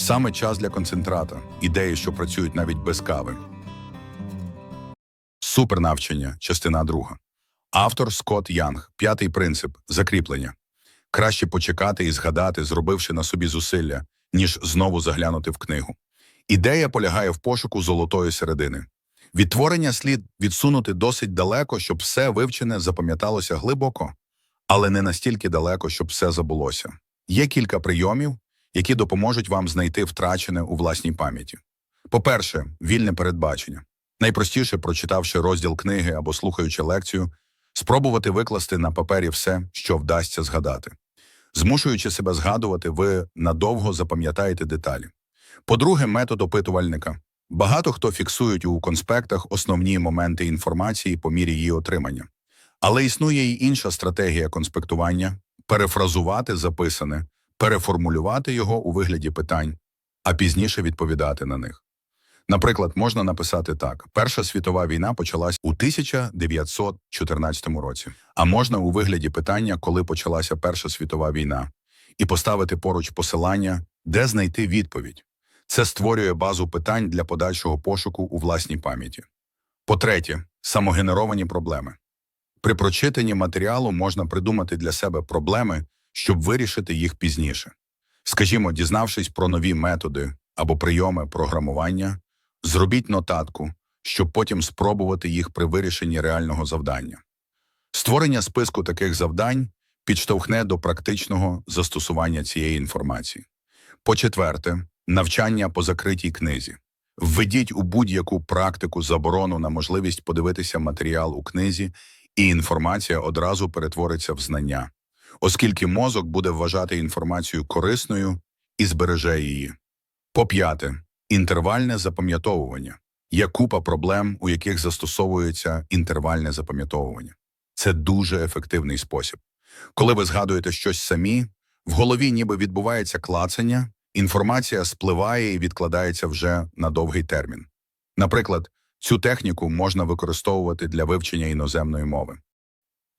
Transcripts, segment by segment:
Саме час для концентрата, ідеї, що працюють навіть без кави. Супернавчення, частина друга. Автор Скотт Янг. П'ятий принцип закріплення. Краще почекати і згадати, зробивши на собі зусилля, ніж знову заглянути в книгу. Ідея полягає в пошуку золотої середини. Відтворення слід відсунути досить далеко, щоб все вивчене запам'яталося глибоко, але не настільки далеко, щоб все забулося. Є кілька прийомів, які допоможуть вам знайти втрачене у власній пам'яті. По-перше, вільне передбачення. Найпростіше, прочитавши розділ книги або слухаючи лекцію, спробувати викласти на папері все, що вдасться згадати. Змушуючи себе згадувати, ви надовго запам'ятаєте деталі. По-друге, метод опитувальника. Багато хто фіксують у конспектах основні моменти інформації по мірі її отримання. Але існує й інша стратегія конспектування перефразувати записане, переформулювати його у вигляді питань, а пізніше відповідати на них. Наприклад, можна написати так: Перша світова війна почалась у 1914 році, а можна у вигляді питання, коли почалася Перша світова війна, і поставити поруч посилання, де знайти відповідь. Це створює базу питань для подальшого пошуку у власній пам'яті. По-третє, самогенеровані проблеми. При прочитанні матеріалу можна придумати для себе проблеми, щоб вирішити їх пізніше. Скажімо, дізнавшись про нові методи або прийоми програмування, зробіть нотатку, щоб потім спробувати їх при вирішенні реального завдання. Створення списку таких завдань підштовхне до практичного застосування цієї інформації. По-четверте, навчання по закритій книзі. Введіть у будь-яку практику заборону на можливість подивитися матеріал у книзі, і інформація одразу перетвориться в знання, оскільки мозок буде вважати інформацію корисною і збереже її. По-п'яте, інтервальне запам'ятовування. Є купа проблем, у яких застосовується інтервальне запам'ятовування. Це дуже ефективний спосіб. Коли ви згадуєте щось самі, в голові ніби відбувається клацання, інформація спливає і відкладається вже на довгий термін. Наприклад, цю техніку можна використовувати для вивчення іноземної мови.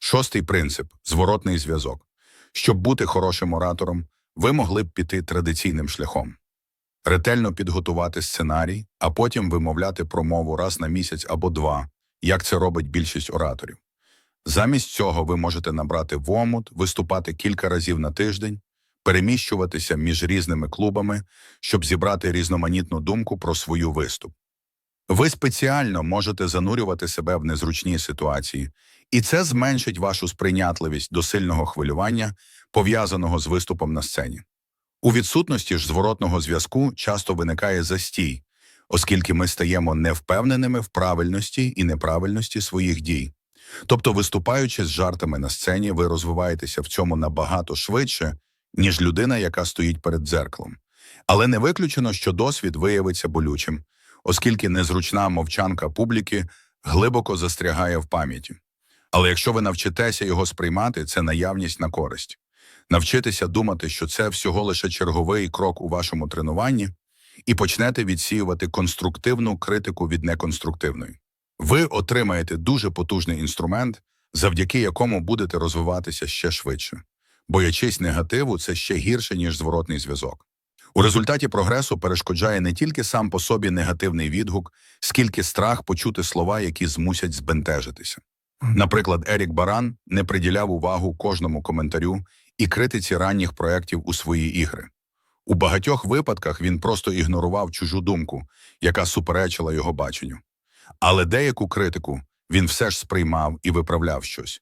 Шостий принцип зворотний зв'язок. Щоб бути хорошим оратором, ви могли б піти традиційним шляхом. Ретельно підготувати сценарій, а потім вимовляти промову раз на місяць або два, як це робить більшість ораторів. Замість цього ви можете набрати вомут, виступати кілька разів на тиждень, переміщуватися між різними клубами, щоб зібрати різноманітну думку про свою виступ. Ви спеціально можете занурювати себе в незручні ситуації, і це зменшить вашу сприйнятливість до сильного хвилювання, пов'язаного з виступом на сцені. У відсутності ж зворотного зв'язку часто виникає застій, оскільки ми стаємо невпевненими в правильності і неправильності своїх дій. Тобто, виступаючи з жартами на сцені, ви розвиваєтеся в цьому набагато швидше, ніж людина, яка стоїть перед дзеркалом. Але не виключено, що досвід виявиться болючим, оскільки незручна мовчанка публіки глибоко застрягає в пам'яті. Але якщо ви навчитеся його сприймати, це наявність на користь. Навчитися думати, що це всього лише черговий крок у вашому тренуванні, і почнете відсіювати конструктивну критику від неконструктивної. Ви отримаєте дуже потужний інструмент, завдяки якому будете розвиватися ще швидше. Боячись негативу, це ще гірше, ніж зворотний зв'язок. У результаті прогресу перешкоджає не тільки сам по собі негативний відгук, скільки страх почути слова, які змусять збентежитися. Наприклад, Ерік Баран не приділяв увагу кожному коментарю і критиці ранніх проєктів у свої ігри. У багатьох випадках він просто ігнорував чужу думку, яка суперечила його баченню. Але деяку критику він все ж сприймав і виправляв щось.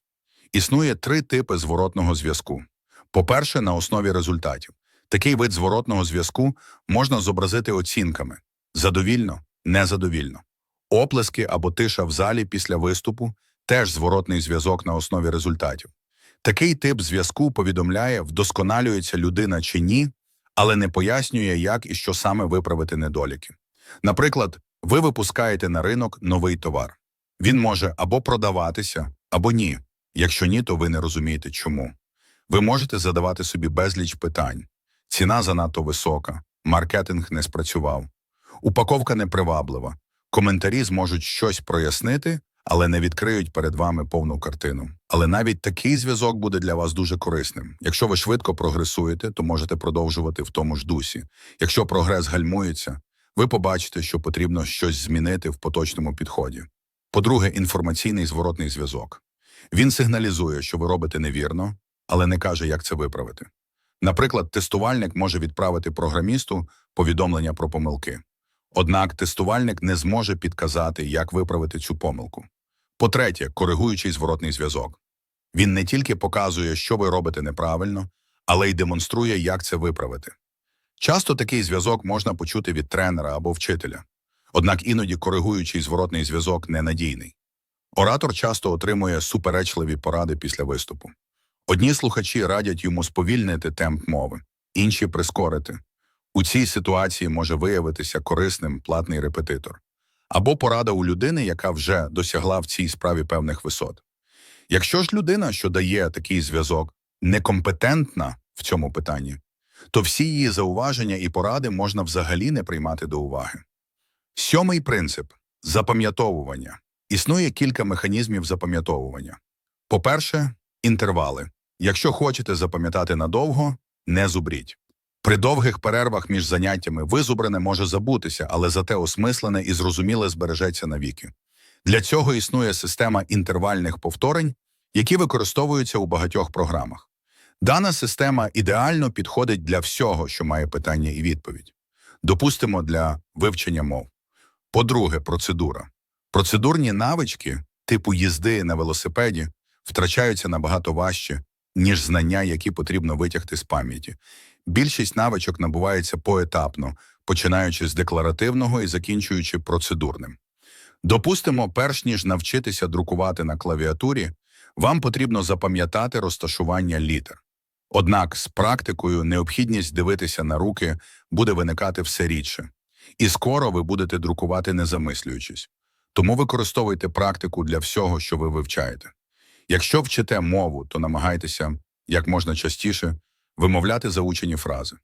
Існує три типи зворотного зв'язку. По-перше, на основі результатів. Такий вид зворотного зв'язку можна зобразити оцінками задовільно, незадовільно. Оплески або тиша в залі після виступу теж зворотний зв'язок на основі результатів. Такий тип зв'язку повідомляє, вдосконалюється людина чи ні, але не пояснює, як і що саме виправити недоліки. Наприклад, ви випускаєте на ринок новий товар. Він може або продаватися, або ні. Якщо ні, то ви не розумієте чому. Ви можете задавати собі безліч питань. Ціна занадто висока, маркетинг не спрацював, упаковка неприваблива, коментарі зможуть щось прояснити, але не відкриють перед вами повну картину. Але навіть такий зв'язок буде для вас дуже корисним. Якщо ви швидко прогресуєте, то можете продовжувати в тому ж дусі. Якщо прогрес гальмується, ви побачите, що потрібно щось змінити в поточному підході. По-друге, інформаційний зворотний зв'язок. Він сигналізує, що ви робите невірно, але не каже, як це виправити. Наприклад, тестувальник може відправити програмісту повідомлення про помилки. Однак тестувальник не зможе підказати, як виправити цю помилку. По-третє, коригуючий зворотний зв'язок. Він не тільки показує, що ви робите неправильно, але й демонструє, як це виправити. Часто такий зв'язок можна почути від тренера або вчителя. Однак іноді коригуючий зворотний зв'язок ненадійний. Оратор часто отримує суперечливі поради після виступу. Одні слухачі радять йому сповільнити темп мови, інші прискорити. У цій ситуації може виявитися корисним платний репетитор або порада у людини, яка вже досягла в цій справі певних висот. Якщо ж людина, що дає такий зв'язок, некомпетентна в цьому питанні, то всі її зауваження і поради можна взагалі не приймати до уваги. Сьомий принцип запам'ятовування. Існує кілька механізмів запам'ятовування. По-перше, інтервали. Якщо хочете запам'ятати надовго, не зубріть. При довгих перервах між заняттями визубрене може забутися, але зате осмислене і зрозуміле збережеться навіки. Для цього існує система інтервальних повторень, які використовуються у багатьох програмах. Дана система ідеально підходить для всього, що має питання і відповідь. Допустимо, для вивчення мов. По-друге, процедура. Процедурні навички, типу їзди на велосипеді, втрачаються набагато важче, ніж знання, які потрібно витягти з пам'яті. Більшість навичок набувається поетапно, починаючи з декларативного і закінчуючи процедурним. Допустимо, перш ніж навчитися друкувати на клавіатурі, вам потрібно запам'ятати розташування літер. Однак з практикою необхідність дивитися на руки буде виникати все рідше. І скоро ви будете друкувати не замислюючись. Тому використовуйте практику для всього, що ви вивчаєте. Якщо вчите мову, то намагайтеся як можна частіше вимовляти заучені фрази.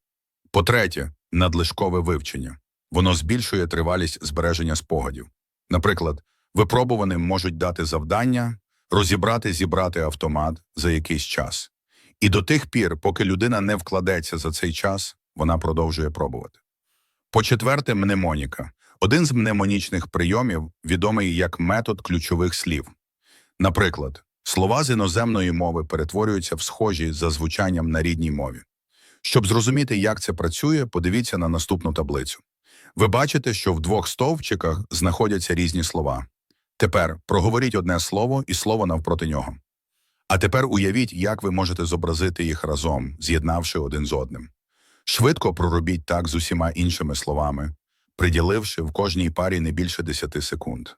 По-третє, надлишкове вивчення. Воно збільшує тривалість збереження спогадів. Наприклад, випробуваним можуть дати завдання розібрати зібрати автомат за якийсь час. І до тих пір, поки людина не вкладеться за цей час, вона продовжує пробувати. По-четверте, мнемоніка. Один з мнемонічних прийомів відомий як метод ключових слів. Наприклад, слова з іноземної мови перетворюються в схожі за звучанням на рідній мові. Щоб зрозуміти, як це працює, подивіться на наступну таблицю. Ви бачите, що в двох стовпчиках знаходяться різні слова. Тепер проговоріть одне слово і слово навпроти нього. А тепер уявіть, як ви можете зобразити їх разом, з'єднавши один з одним. Швидко проробіть так з усіма іншими словами, приділивши в кожній парі не більше 10 секунд.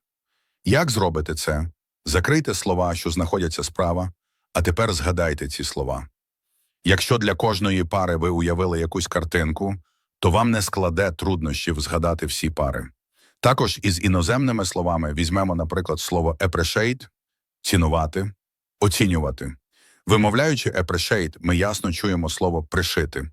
Як зробите це? Закрийте слова, що знаходяться справа, а тепер згадайте ці слова. Якщо для кожної пари ви уявили якусь картинку, то вам не складе труднощів згадати всі пари. Також із іноземними словами візьмемо, наприклад, слово appreciate – цінувати, оцінювати. Вимовляючи appreciate, ми ясно чуємо слово пришити.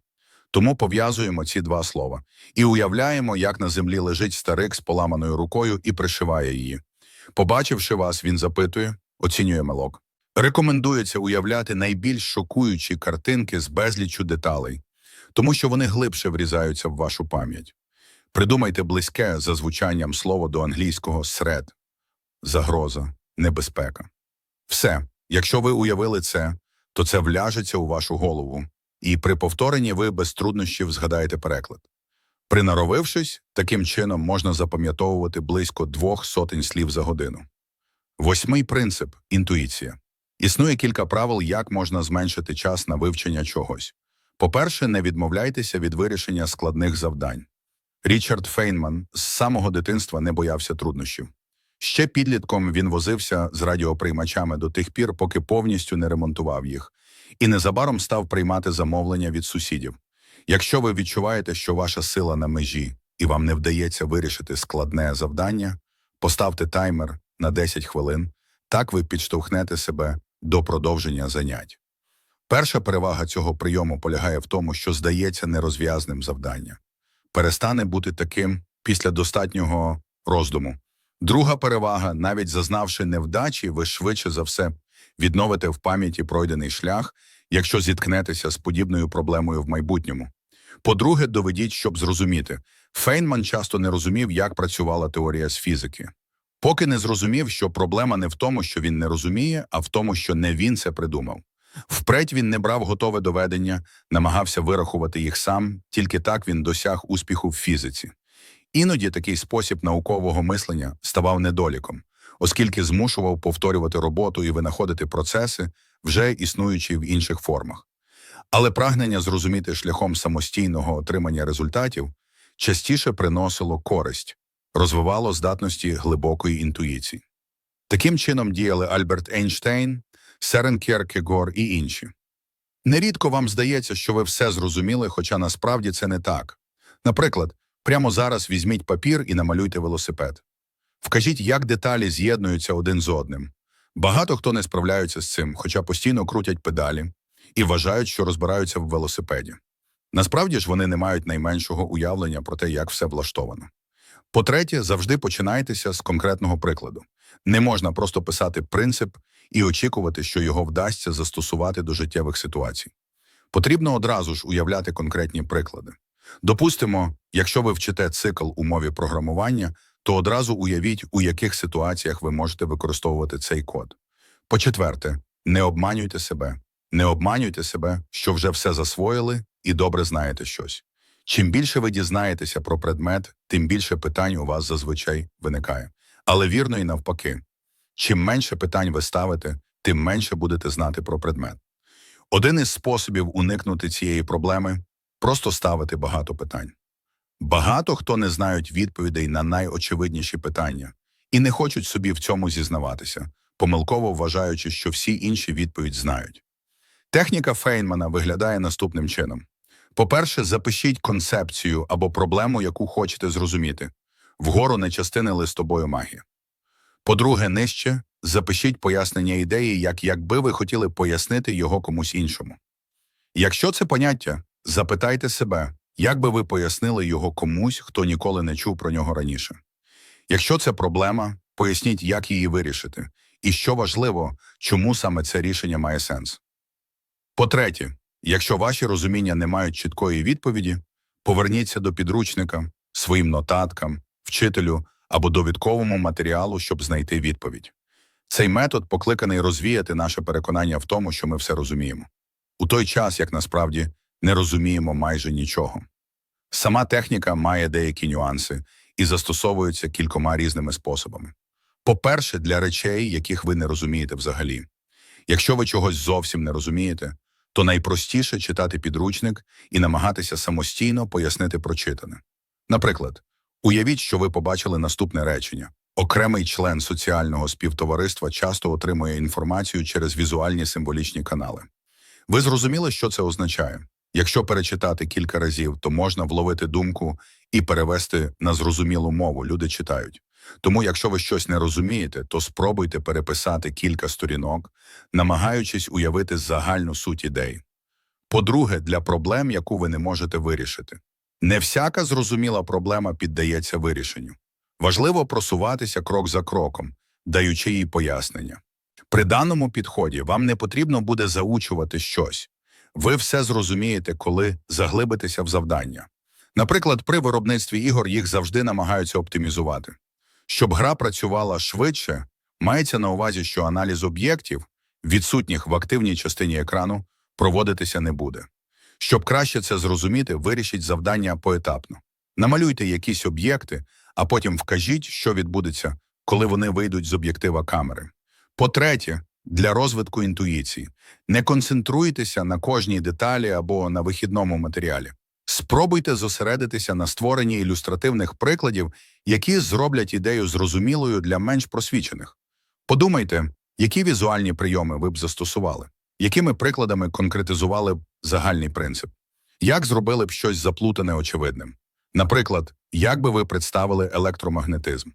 Тому пов'язуємо ці два слова і уявляємо, як на землі лежить старик з поламаною рукою і пришиває її. Побачивши вас, він запитує, оцінює мелок. Рекомендується уявляти найбільш шокуючі картинки з безліччю деталей, тому що вони глибше врізаються в вашу пам'ять. Придумайте близьке за звучанням слова до англійського «сред» – загроза, небезпека. Все, якщо ви уявили це, то це вляжеться у вашу голову, і при повторенні ви без труднощів згадаєте переклад. Принаровившись, таким чином можна запам'ятовувати близько двох сотень слів за годину. Восьмий принцип інтуїція. Існує кілька правил, як можна зменшити час на вивчення чогось. По-перше, не відмовляйтеся від вирішення складних завдань. Річард Фейнман з самого дитинства не боявся труднощів. Ще підлітком він возився з радіоприймачами до тих пір, поки повністю не ремонтував їх, і незабаром став приймати замовлення від сусідів. Якщо ви відчуваєте, що ваша сила на межі і вам не вдається вирішити складне завдання, поставте таймер на 10 хвилин, так ви підштовхнете себе до продовження занять. Перша перевага цього прийому полягає в тому, що здається нерозв'язним завдання. Перестане бути таким після достатнього роздуму. Друга перевага, навіть зазнавши невдачі, ви швидше за все відновите в пам'яті пройдений шлях, якщо зіткнетеся з подібною проблемою в майбутньому. По-друге, доведіть, щоб зрозуміти. Фейнман часто не розумів, як працювала теорія з фізики. Поки не зрозумів, що проблема не в тому, що він не розуміє, а в тому, що не він це придумав. Впредь він не брав готове доведення, намагався вирахувати їх сам, тільки так він досяг успіху в фізиці. Іноді такий спосіб наукового мислення ставав недоліком, оскільки змушував повторювати роботу і винаходити процеси, вже існуючі в інших формах. Але прагнення зрозуміти шляхом самостійного отримання результатів частіше приносило користь, розвивало здатності глибокої інтуїції. Таким чином діяли Альберт Ейнштейн, Серен Кierkegaard і інші. Нерідко вам здається, що ви все зрозуміли, хоча насправді це не так. Наприклад, прямо зараз візьміть папір і намалюйте велосипед. Вкажіть, як деталі з'єднуються один з одним. Багато хто не справляється з цим, хоча постійно крутять педалі і вважають, що розбираються в велосипеді. Насправді ж вони не мають найменшого уявлення про те, як все влаштовано. По-третє, завжди починайтеся з конкретного прикладу. Не можна просто писати принцип і очікувати, що його вдасться застосувати до життєвих ситуацій. Потрібно одразу ж уявляти конкретні приклади. Допустимо, якщо ви вчите цикл у мові програмування, то одразу уявіть, у яких ситуаціях ви можете використовувати цей код. По-четверте, не обманюйте себе. Не обманюйте себе, що вже все засвоїли і добре знаєте щось. Чим більше ви дізнаєтеся про предмет, тим більше питань у вас зазвичай виникає. Але вірно і навпаки. Чим менше питань ви ставите, тим менше будете знати про предмет. Один із способів уникнути цієї проблеми просто ставити багато питань. Багато хто не знають відповідей на найочевидніші питання і не хочуть собі в цьому зізнаватися, помилково вважаючи, що всі інші відповідь знають. Техніка Фейнмана виглядає наступним чином. По-перше, запишіть концепцію або проблему, яку хочете зрозуміти. Вгору не частини листобою магії. По-друге, нижче запишіть пояснення ідеї, як якби ви хотіли пояснити його комусь іншому. Якщо це поняття, запитайте себе, як би ви пояснили його комусь, хто ніколи не чув про нього раніше. Якщо це проблема, поясніть, як її вирішити, і що важливо, чому саме це рішення має сенс. По-третє, якщо ваші розуміння не мають чіткої відповіді, поверніться до підручника, своїм нотаткам, вчителю або довідковому матеріалу, щоб знайти відповідь. Цей метод покликаний розвіяти наше переконання в тому, що ми все розуміємо, у той час, як насправді не розуміємо майже нічого. Сама техніка має деякі нюанси і застосовується кількома різними способами. По-перше, для речей, яких ви не розумієте взагалі. Якщо ви чогось зовсім не розумієте, то найпростіше читати підручник і намагатися самостійно пояснити прочитане. Наприклад, уявіть, що ви побачили наступне речення. Окремий член соціального співтовариства часто отримує інформацію через візуальні символічні канали. Ви зрозуміли, що це означає? Якщо перечитати кілька разів, то можна вловити думку і перевести на зрозумілу мову. Люди читають. Тому, якщо ви щось не розумієте, то спробуйте переписати кілька сторінок, намагаючись уявити загальну суть ідей. По-друге, для проблем, яку ви не можете вирішити. Не всяка зрозуміла проблема піддається вирішенню. Важливо просуватися крок за кроком, даючи їй пояснення. При даному підході вам не потрібно буде заучувати щось. Ви все зрозумієте, коли заглибитеся в завдання. Наприклад, при виробництві ігор їх завжди намагаються оптимізувати. Щоб гра працювала швидше, мається на увазі, що аналіз об'єктів, відсутніх в активній частині екрану, проводитися не буде. Щоб краще це зрозуміти, вирішіть завдання поетапно. Намалюйте якісь об'єкти, а потім вкажіть, що відбудеться, коли вони вийдуть з об'єктива камери. По-третє, для розвитку інтуїції не концентруйтеся на кожній деталі або на вихідному матеріалі. Спробуйте зосередитися на створенні ілюстративних прикладів, які зроблять ідею зрозумілою для менш просвічених. Подумайте, які візуальні прийоми ви б застосували, якими прикладами конкретизували б загальний принцип, як зробили б щось заплутане очевидним. Наприклад, як би ви представили електромагнетизм.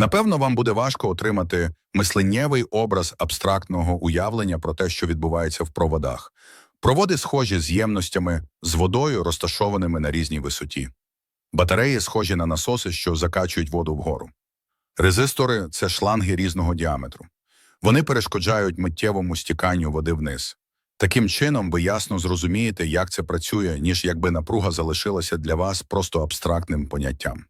Напевно, вам буде важко отримати мисленнєвий образ абстрактного уявлення про те, що відбувається в проводах. Проводи схожі з ємностями з водою, розташованими на різній висоті. Батареї схожі на насоси, що закачують воду вгору. Резистори це шланги різного діаметру. Вони перешкоджають миттєвому стіканню води вниз. Таким чином, ви ясно зрозумієте, як це працює, ніж якби напруга залишилася для вас просто абстрактним поняттям.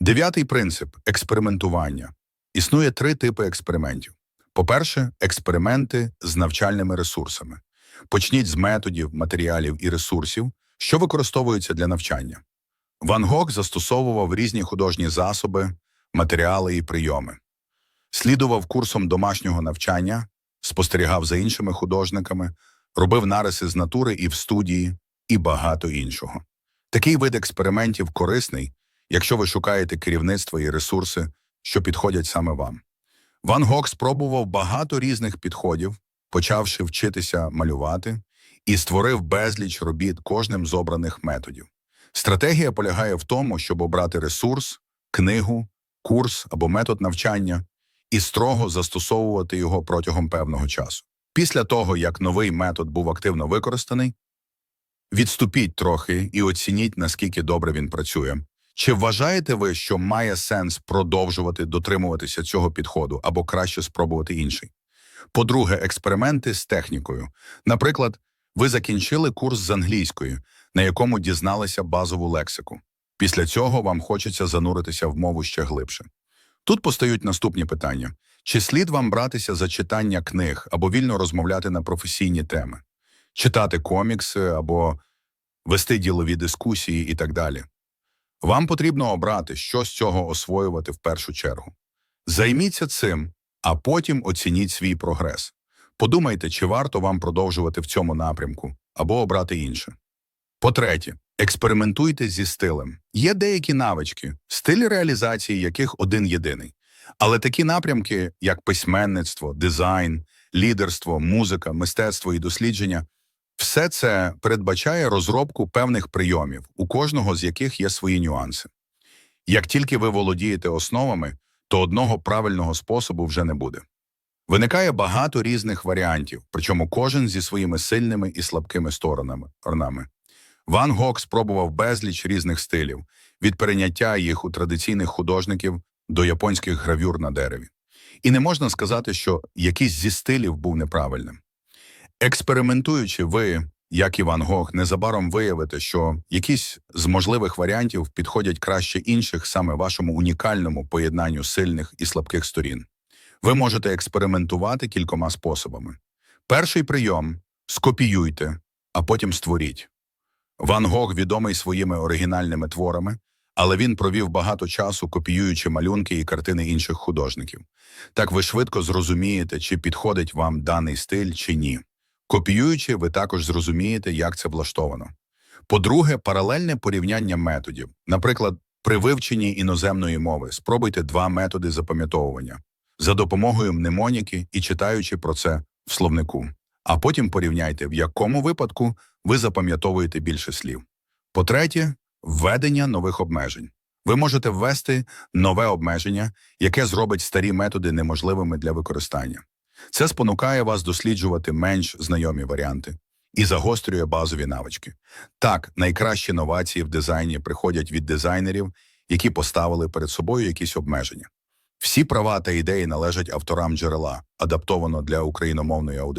Дев'ятий принцип експериментування. Існує три типи експериментів. По-перше, експерименти з навчальними ресурсами. Почніть з методів, матеріалів і ресурсів, що використовуються для навчання. Ван Гог застосовував різні художні засоби, матеріали і прийоми. Слідував курсом домашнього навчання, спостерігав за іншими художниками, робив нариси з натури і в студії, і багато іншого. Такий вид експериментів корисний, якщо ви шукаєте керівництво і ресурси, що підходять саме вам. Ван Гог спробував багато різних підходів, почавши вчитися малювати, і створив безліч робіт кожним з обраних методів. Стратегія полягає в тому, щоб обрати ресурс, книгу, курс або метод навчання і строго застосовувати його протягом певного часу. Після того, як новий метод був активно використаний, відступіть трохи і оцініть, наскільки добре він працює. Чи вважаєте ви, що має сенс продовжувати дотримуватися цього підходу або краще спробувати інший? По-друге, експерименти з технікою. Наприклад, ви закінчили курс з англійської, на якому дізналися базову лексику. Після цього вам хочеться зануритися в мову ще глибше. Тут постають наступні питання: чи слід вам братися за читання книг або вільно розмовляти на професійні теми, читати комікси або вести ділові дискусії і так далі? Вам потрібно обрати, що з цього освоювати в першу чергу. Займіться цим, а потім оцініть свій прогрес. Подумайте, чи варто вам продовжувати в цьому напрямку або обрати інше. По-третє, експериментуйте зі стилем. Є деякі навички, стиль реалізації яких один єдиний. Але такі напрямки, як письменництво, дизайн, лідерство, музика, мистецтво і дослідження, все це передбачає розробку певних прийомів, у кожного з яких є свої нюанси. Як тільки ви володієте основами, то одного правильного способу вже не буде. Виникає багато різних варіантів, причому кожен зі своїми сильними і слабкими сторонами. Ван Гог спробував безліч різних стилів, від перейняття їх у традиційних художників до японських гравюр на дереві. І не можна сказати, що якийсь зі стилів був неправильним. Експериментуючи, ви, як і Ван Гог, незабаром виявите, що якісь з можливих варіантів підходять краще інших саме вашому унікальному поєднанню сильних і слабких сторін. Ви можете експериментувати кількома способами. Перший прийом скопіюйте, а потім створіть. Ван Гог відомий своїми оригінальними творами, але він провів багато часу, копіюючи малюнки і картини інших художників. Так ви швидко зрозумієте, чи підходить вам даний стиль чи ні. Копіюючи, ви також зрозумієте, як це влаштовано. По-друге, паралельне порівняння методів. Наприклад, при вивченні іноземної мови спробуйте два методи запам'ятовування за допомогою мнемоніки і читаючи про це в словнику. А потім порівняйте, в якому випадку ви запам'ятовуєте більше слів. По-третє, введення нових обмежень. Ви можете ввести нове обмеження, яке зробить старі методи неможливими для використання. Це спонукає вас досліджувати менш знайомі варіанти і загострює базові навички. Так, найкращі новації в дизайні приходять від дизайнерів, які поставили перед собою якісь обмеження. Всі права та ідеї належать авторам джерела, адаптовано для україномовної аудиторії.